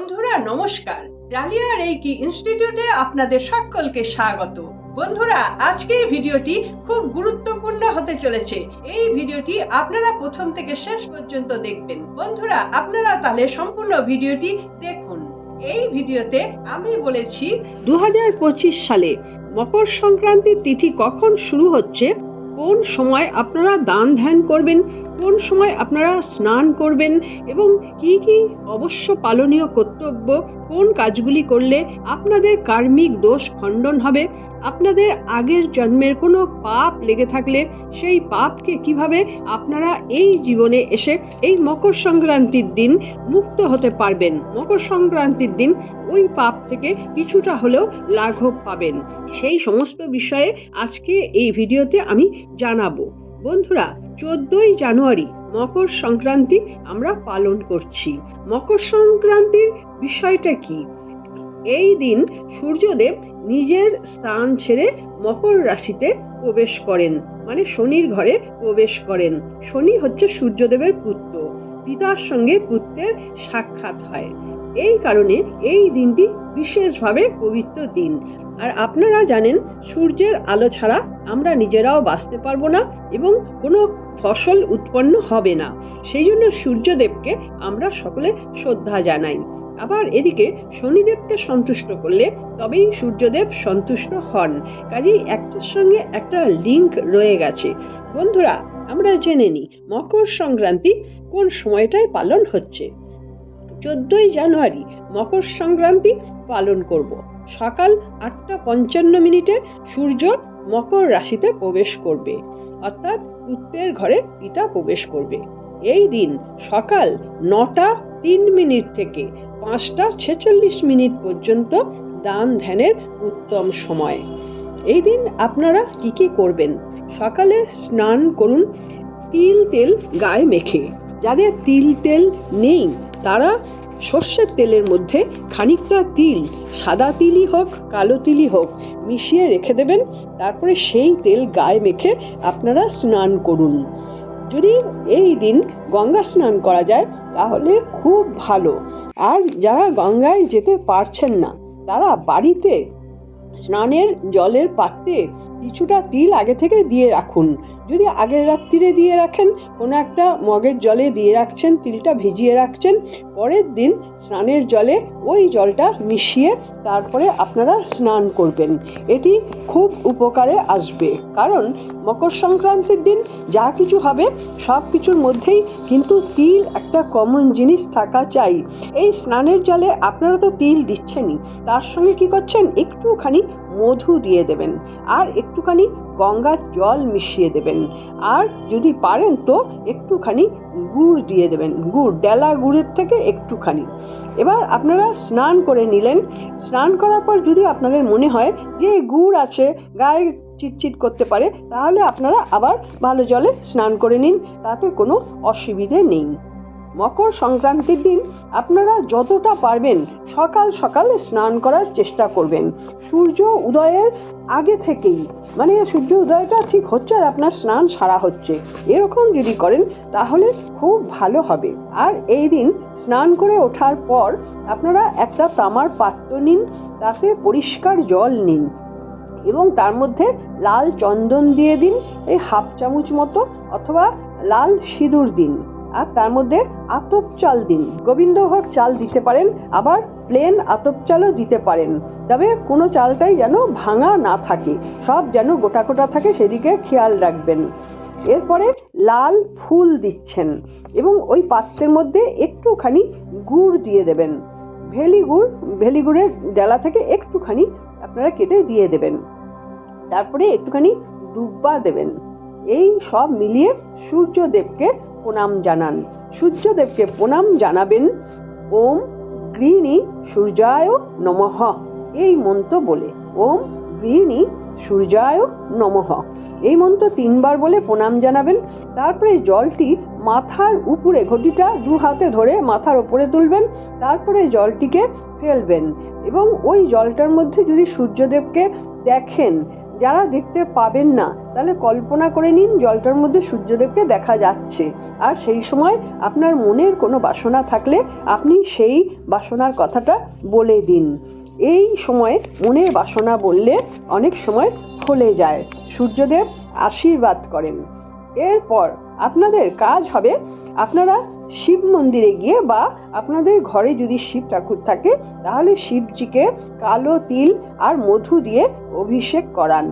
বন্ধুরা, নমস্কার। Dahlia reiki ইনস্টিটিউটে আপনাদের সকলকে স্বাগত। বন্ধুরা, আজকের ভিডিওটি খুব গুরুত্বপূর্ণ হতে চলেছে। এই ভিডিওটি আপনারা প্রথম থেকে শেষ পর্যন্ত দেখবেন। বন্ধুরা, আপনারা তাহলে সম্পূর্ণ ভিডিওটি দেখুন। এই ভিডিওতে আমি বলেছি, দু হাজার পঁচিশ সালে মকর সংক্রান্তির তিথি কখন শুরু হচ্ছে? কোন সময় আপনারা দান ধ্যান করবেন, কোন সময় আপনারা স্নান করবেন এবং কি কি অবশ্য পালনীয় কর্তব্য, কোন কাজগুলি করলে আপনাদের কার্মিক দোষ খণ্ডন হবে, আপনাদের আগের জন্মের কোনো পাপ লেগে থাকলে সেই পাপকে কীভাবে আপনারা এই জীবনে এসে এই মকর সংক্রান্তির দিন মুক্ত হতে পারবেন? মকর সংক্রান্তির দিন ওই পাপ থেকে কিছুটা হলেও লাঘব পাবেন। সেই সমস্ত বিষয়ে আজকে এই ভিডিওতে আমি জানাব। বন্ধুরা, চোদ্দই জানুয়ারি মকর সংক্রান্তি আমরা পালন করছি। মকর সংক্রান্তির বিষয়টা কি? এই দিন সূর্যদেব নিজের স্থান ছেড়ে মকর রাশিতে প্রবেশ করেন মানে শনির ঘরে প্রবেশ করেন। শনি হচ্ছে সূর্যদেবের পুত্র, পিতার সঙ্গে পুত্রের সাক্ষাৎ হয়। এই কারণে এই দিনটি বিশেষভাবে পবিত্র দিন। আর আপনারা জানেন, সূর্যের আলো ছাড়া আমরা নিজেরাও বাঁচতে পারব না এবং কোনো ফসল উৎপন্ন হবে না। সেই জন্য সূর্যদেবকে আমরা সকলে শ্রদ্ধা জানাই। আবার এদিকে শনিদেবকে সন্তুষ্ট করলে তবেই সূর্যদেব সন্তুষ্ট হন। কাজেই একটার সঙ্গে একটা লিঙ্ক রয়ে গেছে। বন্ধুরা, আমরা জেনে নিই, মকর সংক্রান্তি কোন সময়টায় পালন হচ্ছে? চোদ্দই জানুয়ারি মকর সংক্রান্তি পালন করব। সকাল আটটা পঞ্চান্ন মিনিটে সূর্য মকর রাশিতে প্রবেশ করবে। অর্থাৎ পুত্রের ঘরে পিতা প্রবেশ করবে। এই দিন সকাল নটা তিন মিনিট থেকে পাঁচটা ছেচল্লিশ মিনিট পর্যন্ত দান ধ্যানের উত্তম সময়। এই দিন আপনারা কি কি করবেন? সকালে স্নান করুন, তিল তেল গায়ে মেখে। যাদের তিল তেল নেই তারা সর্ষের তেলের মধ্যে খানিকটা তিল, সাদা তিলই হোক, কালো তিলই হোক, মিশিয়ে রেখে দেবেন। তারপরে সেই তেল গায়ে মেখে আপনারা স্নান করুন। যদি এই দিন গঙ্গা স্নান করা যায়, তাহলে খুব ভালো। আর যারা গঙ্গায় যেতে পারছেন না, তারা বাড়িতে স্নানের জলের পাত্রে কিছুটা তিল আগে থেকে দিয়ে রাখুন। যদি আগের রাত্রিরে দিয়ে রাখেন, কোনো একটা মগের জলে দিয়ে রাখছেন, তিলটা ভিজিয়ে রাখছেন, পরের দিন স্নানের জলে ওই জলটা মিশিয়ে তারপরে আপনারা স্নান করবেন। এটি খুব উপকারে আসবে। কারণ মকর সংক্রান্তির দিন যা কিছু হবে, সব কিছুর মধ্যেই কিন্তু তিল একটা কমন জিনিস থাকা চাই। এই স্নানের জলে আপনারা তো তিল দিচ্ছেনই। তার সঙ্গে কি করছেন? একটুখানি মধু দিয়ে দেবেন। আর একটুখানি গঙ্গার জল মিশিয়ে দেবেন। আর যদি পারেন তো একটুখানি গুড় দিয়ে দেবেন। গুড়, ডেলা গুড়ের থেকে একটুখানি। এবার আপনারা স্নান করে নিলেন। স্নান করার পর যদি আপনাদের মনে হয় যে গুড় আছে, গায়ে চিটচিট করতে পারে, তাহলে আপনারা আবার ভালো জলে স্নান করে নিন। তাতে কোনো অসুবিধে নেই। মকর সংক্রান্তির দিন আপনারা যতটা পারবেন সকাল সকাল স্নান করার চেষ্টা করবেন। সূর্য উদয়ের আগে থেকেই মানে সূর্য উদয়টা ঠিক হচ্ছে আর আপনার স্নান সারা হচ্ছে। এরকম যদি করেন তাহলে খুব ভালো হবে। আর এই দিন স্নান করে ওঠার পর আপনারা একটা তামার পাত্র নিন, তাতে পরিষ্কার জল নিন এবং তার মধ্যে লাল চন্দন দিয়ে দিন, এই হাফ চামচ মতো অথবা লাল সিঁদুর দিন। আর তার মধ্যে আতপ চাল দিন। গোবিন্দভোগ চাল দিতে পারেন, আবার প্লেন আতপ চালও দিতে পারেন। তবে কোনো চালটাই যেন ভাঙা না থাকে, সব যেন গোটা গোটা থাকে সেদিকে খেয়াল রাখবেন। এরপরে লাল ফুল দিচ্ছেন এবং ওই পাত্রের মধ্যে একটুখানি গুড় দিয়ে দেবেন। ভেলি গুড় ভেলি গুড়ের ডালা থেকে একটুখানি আপনারা কেটে দিয়ে দেবেন। তারপরে একটুখানি দুব্বা দেবেন। এই সব মিলিয়ে সূর্যদেবকে প্রণাম জানান। সূর্যদেবকে প্রণাম জানাবেন। ওম গৃহিণী সূর্যায় নমঃ। এই মন্ত্র বলে, ওম গৃহিণী সূর্যায় নমঃ। এই মন্ত্র তিনবার বলে প্রণাম জানাবেন। তারপরে জলটি মাথার উপরে, ঘটিটা দু হাতে ধরে মাথার উপরে তুলবেন। তারপরে জলটিকে ফেলবেন এবং ওই জলটার মধ্যে যদি সূর্যদেবকে দেখেন যারা দেখতে পাবেন না, তাহলে কল্পনা করে নিন জলটার মধ্যে সূর্যদেবকে দেখা যাচ্ছে। আর সেই সময় আপনার মনের কোনো বাসনা থাকলে আপনি সেই বাসনার কথাটা বলে দিন। এই সময় মনের বাসনা বললে অনেক সময় ফলে যায়। সূর্যদেব আশীর্বাদ করেন। এরপর আপনাদের কাজ হবে, আপনারা শিব মন্দিরে গিয়ে বা আপনাদের ঘরে যদি শিব ঠাকুর থাকে, তাহলে শিবজিকে কালো তিল আর মধু দিয়ে অভিষেক করান।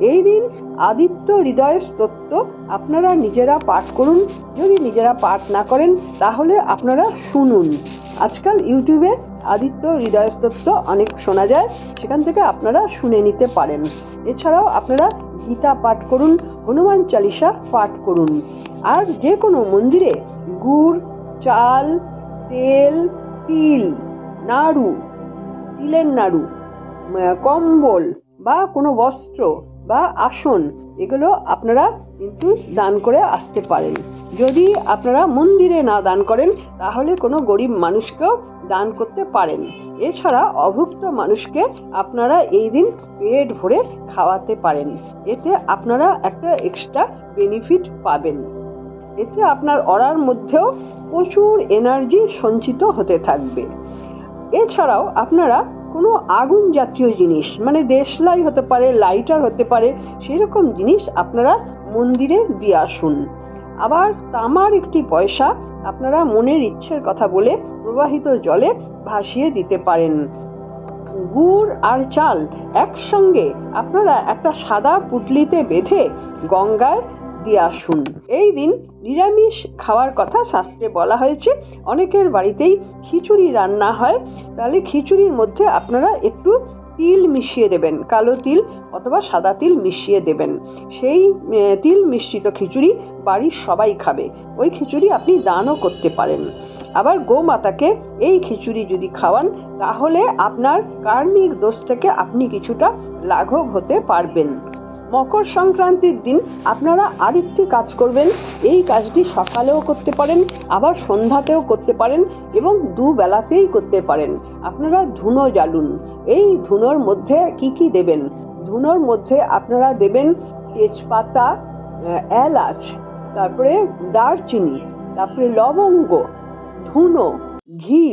এই দিন আদিত্য হৃদয় স্তোত্র আপনারা নিজেরা পাঠ করুন। যদি নিজেরা পাঠ না করেন, তাহলে আপনারা শুনুন। আজকাল ইউটিউবে আদিত্য হৃদয় স্তোত্র অনেক শোনা যায়, সেখান থেকে আপনারা শুনে নিতে পারেন। এছাড়াও আপনারা গীতা পাঠ করুন, হনুমান চালিসা পাঠ করুন। আর যে কোনো মন্দিরে গুড়, চাল, তেল, তিল, নাড়ু, তিলের নাড়ু কম্বল বা কোনো বস্ত্র বা আসন, এগুলো আপনারা কিন্তু দান করে আসতে পারেন। যদি আপনারা মন্দিরে না দান করেন, তাহলে কোনো গরিব মানুষকেও দান করতে পারেন। এছাড়া অভুক্ত মানুষকে আপনারা এই দিন পেট ভরে খাওয়াতে পারেন। এতে আপনারা একটা এক্সট্রা বেনিফিট পাবেন। এতে আপনার অরার মধ্যেও প্রচুর এনার্জি সঞ্চিত হতে থাকবে। এছাড়াও আপনারা কোনো আগুন জাতীয় জিনিস মানে দেশলাই হতে পারে লাইটার হতে পারে, সেরকম জিনিস আপনারা মন্দিরে দিয়ে আসুন। আবার তামার একটি পয়সা আপনারা মনের ইচ্ছের কথা বলে প্রবাহিত জলে ভাসিয়ে দিতে পারেন। গুড় আর চাল একসঙ্গে আপনারা একটা সাদা পুটলিতে বেঁধে গঙ্গায় দিয়ে আসুন। এই দিন নিরামিষ খাওয়ার কথা শাস্ত্রে বলা হয়েছে, অনেকের বাড়িতেই খিচুড়ি রান্না হয়। তাহলে খিচুড়ির মধ্যে আপনারা একটু তিল মিশিয়ে দেবেন, কালো তিল অথবা সাদা তিল মিশিয়ে দেবেন। সেই তিল মিশ্রিত খিচুড়ি বাড়ির সবাই খাবে। ওই খিচুড়ি আপনি দানও করতে পারেন। আবার গোমাতাকে এই খিচুড়ি যদি খাওয়ান, তাহলে আপনার কার্মিক দোষ থেকে আপনি কিছুটা লাঘব হতে পারবেন। মকর সংক্রান্তির দিন আপনারা আরেকটি কাজ করবেন। এই কাজটি সকালেও করতে পারেন, আবার সন্ধ্যাতেও করতে পারেন এবং দুবেলাতেই করতে পারেন। আপনারা ধুনো জ্বালুন। এই ধুনোর মধ্যে কি কি দেবেন? ধুনোর মধ্যে আপনারা দেবেন তেজপাতা এলাচ, তারপরে দারচিনি, তারপরে লবঙ্গ, ধুনো, ঘি।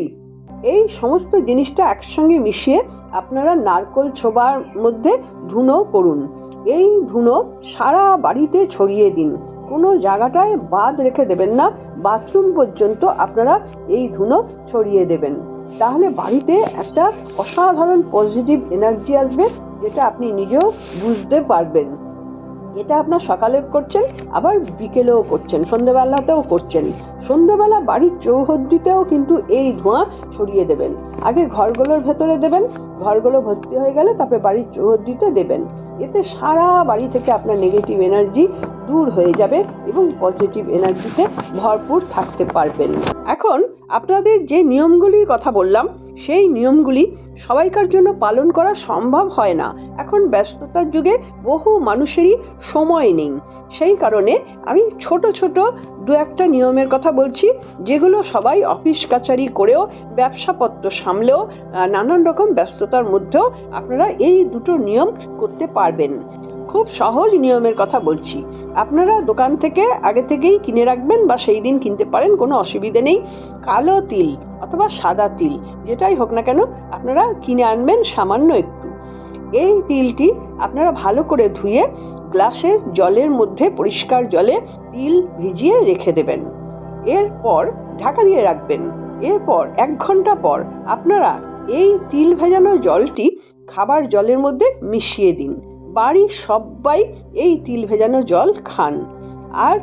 এই সমস্ত জিনিসটা একসঙ্গে মিশিয়ে আপনারা নারকোল ছোবার মধ্যে ধুনো করুন। এই ধুনো সারা বাড়িতে ছড়িয়ে দিন। কোনো জায়গাটায় বাদ রেখে দেবেন না, বাথরুম পর্যন্ত আপনারা এই ধুনো ছড়িয়ে দেবেন। তাহলে বাড়িতে একটা অসাধারণ পজিটিভ এনার্জি আসবে, যেটা আপনি নিজেও বুঝতে পারবেন। এটা আপনার সকালে করছেন, আবার বিকেলেও করছেন সন্ধ্যেবেলাতেও করছেন। সন্ধ্যেবেলা বাড়ির চৌহদ্দিতেও কিন্তু এই ধোঁয়া ছড়িয়ে দেবেন। আগে ঘরগুলোর ভেতরে দেবেন, ঘরগুলো ভর্তি হয়ে গেলে তারপরে বাড়ির চৌহদ্দিতে দেবেন। এতে সারা বাড়ি থেকে আপনার নেগেটিভ এনার্জি দূর হয়ে যাবে এবং পজিটিভ এনার্জিতে ভরপুর থাকতে পারবেন। এখন আপনাদের যে নিয়মগুলির কথা বললাম, সেই নিয়মগুলি সবাইকার জন্য পালন করা সম্ভব হয় না। এখন ব্যস্ততার যুগে বহু মানুষেরই সময় নেই। সেই কারণে আমি ছোট ছোট দু একটা নিয়মের কথা বলছি, যেগুলো সবাই অফিস কাছারি করেও ব্যবসাপত্র সামলেও নানান রকম ব্যস্ততার মধ্যেও আপনারা এই দুটো নিয়ম করতে পারবেন। খুব সহজ নিয়মের কথা বলছি। আপনারা দোকান থেকে আগে থেকেই কিনে রাখবেন বা সেই দিন কিনতে পারেন, কোনো অসুবিধে নেই। কালো তিল অথবা সাদা তিল, যেটাই হোক না কেন, আপনারা কিনে আনবেন সামান্য একটু। এই তিলটি আপনারা ভালো করে ধুয়ে গ্লাসের জলের মধ্যে পরিষ্কার জলে তিল ভিজিয়ে রেখে দেবেন। এরপর ঢাকা দিয়ে রাখবেন। এরপর এক ঘণ্টা পর আপনারা এই তিল ভেজানো জলটি খাবার জলের মধ্যে মিশিয়ে দিন। বাড়ির সবাই এই তিল ভেজানো জল খান। আর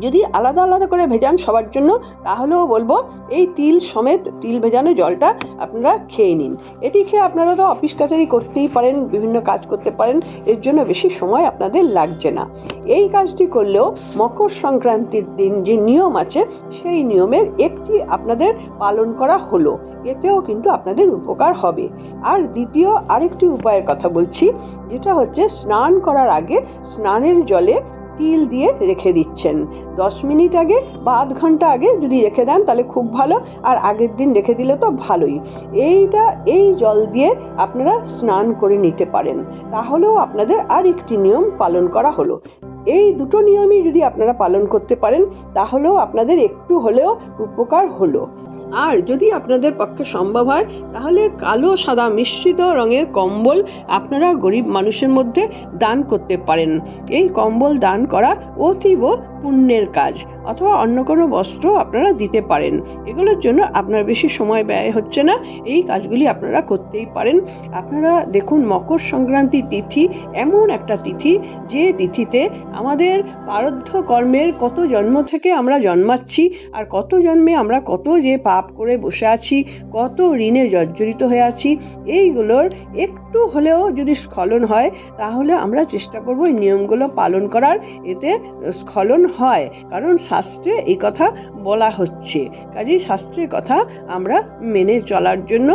যদি আলাদা আলাদা করে ভেজান সবার জন্য, তাহলেও বলব এই তিল সমেত তিল ভেজানো জলটা আপনারা খেয়ে নিন। এটি খেয়ে আপনারা তো অফিস কাছারি করতেই পারেন, বিভিন্ন কাজ করতে পারেন, এর জন্য বেশি সময় আপনাদের লাগছে না। এই কাজটি করলেও মকর সংক্রান্তির দিন যে নিয়ম আছে, সেই নিয়মের একটি আপনাদের পালন করা হলো। এতেও কিন্তু আপনাদের উপকার হবে। আর দ্বিতীয় আরেকটি উপায়ের কথা বলছি, যেটা হচ্ছে স্নান করার আগে স্নানের জলে তিল দিয়ে রেখে দিচ্ছেন। দশ মিনিট আগে বা আধ ঘণ্টা আগে যদি রেখে দেন তাহলে খুব ভালো, আর আগের দিন রেখে দিলে তো ভালোই। এইটা, এই জল দিয়ে আপনারা স্নান করে নিতে পারেন। তাহলেও আপনাদের আর একটি নিয়ম পালন করা হলো। এই দুটো নিয়মই যদি আপনারা পালন করতে পারেন, তাহলেও আপনাদের একটু হলেও উপকার হলো। আর যদি আপনাদের পক্ষে সম্ভব হয়, তাহলে কালো, সাদা, মিশ্রিত রঙের কম্বল আপনারা গরিব মানুষের মধ্যে দান করতে পারেন। এই কম্বল দান করা অতীব পুণ্যের কাজ অথবা অন্য কোনো বস্ত্র আপনারা দিতে পারেন। এগুলোর জন্য আপনার বেশি সময় ব্যয় হচ্ছে না। এই কাজগুলি আপনারা করতেই পারেন। আপনারা দেখুন, মকর সংক্রান্তি তিথি এমন একটা তিথি যে তিথিতে আমাদের পারদ্ধ কর্মের কত জন্ম থেকে আমরা জন্মাচ্ছি আর কত জন্মে আমরা কত যে পাপ করে বসে আছি, কত ঋণে জর্জরিত হয়ে আছি, এইগুলোর একটু হলেও যদি স্খলন হয়, তাহলে আমরা চেষ্টা করব এই নিয়মগুলো পালন করার। এতে স্খলন হয়, কারণ শাস্ত্রে এই কথা বলা হচ্ছে। কাজেই শাস্ত্রের কথা আমরা মেনে চলার জন্য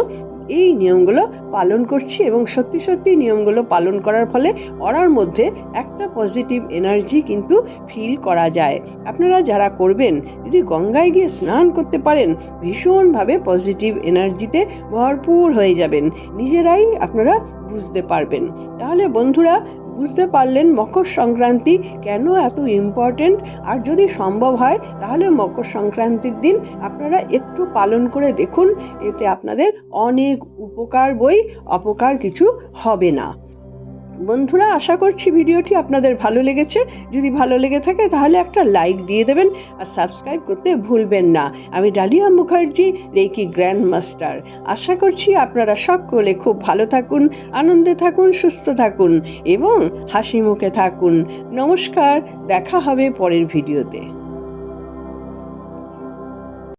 এই নিয়মগুলো পালন করছি এবং সত্যি সত্যি নিয়মগুলো পালন করার ফলে ওরার মধ্যে একটা পজিটিভ এনার্জি কিন্তু ফিল করা যায়। আপনারা যারা করবেন, যদি গঙ্গায় গিয়ে স্নান করতে পারেন, ভীষণভাবে পজিটিভ এনার্জিতে ভরপুর হয়ে যাবেন। নিজেরাই আপনারা বুঝতে পারবেন। তাহলে বন্ধুরা বুঝতে পারলেন মকর সংক্রান্তি কেন এত ইম্পর্টেন্ট আর যদি সম্ভব হয়, তাহলে মকর সংক্রান্তির দিন আপনারা একটু পালন করে দেখুন। এতে আপনাদের অনেক উপকার বই, অপকার কিছু হবে না। বন্ধুরা, আশা করছি ভিডিওটি আপনাদের ভালো লেগেছে। যদি ভালো লেগে থাকে তাহলে একটা লাইক দিয়ে দেবেন আর সাবস্ক্রাইব করতে ভুলবেন না। আমি Dalia Mukherjee reiki grand master আশা করছি আপনারা সকলে খুব ভালো থাকুন, আনন্দে থাকুন, সুস্থ থাকুন এবং হাসি মুখে থাকুন। নমস্কার, দেখা হবে পরের ভিডিওতে।